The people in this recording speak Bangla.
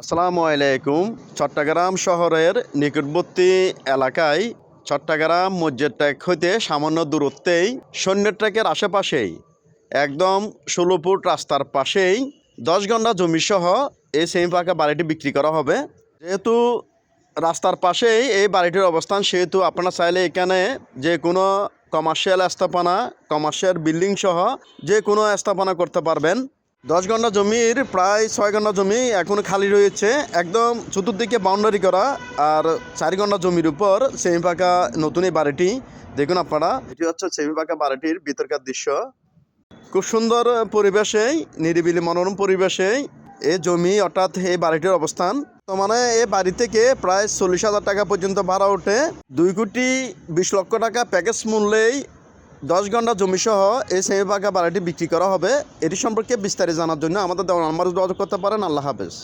আসসালামু আলাইকুম। চট্টগ্রাম শহরের নিকটবর্তী এলাকায় চট্টগ্রাম মসজিদ ট্র্যাক হইতে সামান্য দূরত্বেই সৈন্য ট্র্যাকের আশেপাশেই, একদম ষোলো ফুট রাস্তার পাশেই দশ ঘণ্টা জমি সহ এই সেমি পাকা বাড়িটি বিক্রি করা হবে। যেহেতু রাস্তার পাশেই এই বাড়িটির অবস্থান, সেহেতু আপনারা চাইলে এখানে যে কোনো কমার্শিয়াল স্থাপনা কমার্শিয়াল বিল্ডিং সহ যে কোনো স্থাপনা করতে পারবেন। দশ ঘণ্টা জমির, প্রায় ছয় ঘণ্টা জমি এখন খালি রয়েছে। একদম চতুর্দিকে বাউন্ডারি করা আর চার ঘণ্টা জমির উপর সেমি পাকা নতুন এই বাড়িটি। দেখুন আপনারা, এটি হচ্ছে সেমি পাকা বাড়িটির ভিতরকার দৃশ্য। খুব সুন্দর পরিবেশেই নিরিবিলি মনোরম পরিবেশেই এই জমি অর্থাৎ এই বাড়িটির অবস্থান। তো মানে এই বাড়ি থেকে প্রায় চল্লিশ হাজার টাকা পর্যন্ত ভাড়া ওঠে। দুই কোটি বিশ লক্ষ টাকা প্যাকেজ মূল্যেই দশ ঘণ্টা জমি সহ এই সেমি পাকা বাড়িটি বিক্রি করা হবে। এটি সম্পর্কে বিস্তারিত জানার জন্য আমাদের দেওয়া নাম্বার যোগাযোগ করতে পারেন। আল্লাহ হাফেজ।